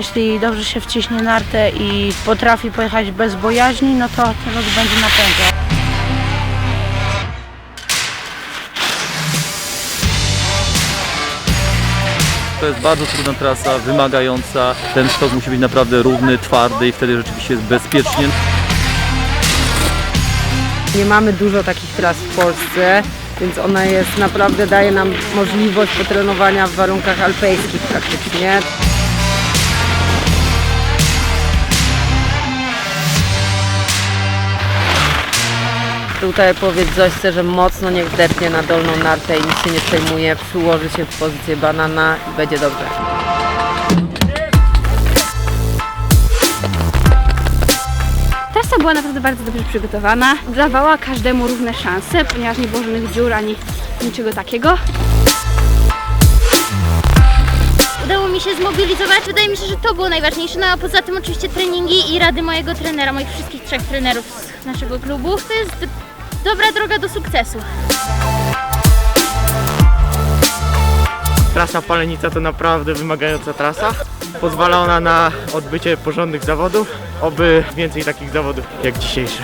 Jeśli dobrze się wciśnie nartę i potrafi pojechać bez bojaźni, no to ten lot będzie napędzał. To jest bardzo trudna trasa, wymagająca. Ten skok musi być naprawdę równy, twardy i wtedy rzeczywiście jest bezpiecznie. Nie mamy dużo takich tras w Polsce, więc ona jest naprawdę daje nam możliwość potrenowania w warunkach alpejskich praktycznie. Tutaj powiedz Zośce, że mocno niech depnie na dolną nartę i nic się nie przejmuje, przyłoży się w pozycję banana i będzie dobrze. Trasa była naprawdę bardzo dobrze przygotowana. Dawała każdemu równe szanse, ponieważ nie było żadnych dziur ani niczego takiego. Się zmobilizować. Wydaje mi się, że to było najważniejsze. No a poza tym oczywiście treningi i rady mojego trenera, moich wszystkich trzech trenerów z naszego klubu. To jest dobra droga do sukcesu. Trasa Palenica to naprawdę wymagająca trasa. Pozwala ona na odbycie porządnych zawodów, oby więcej takich zawodów jak dzisiejsze.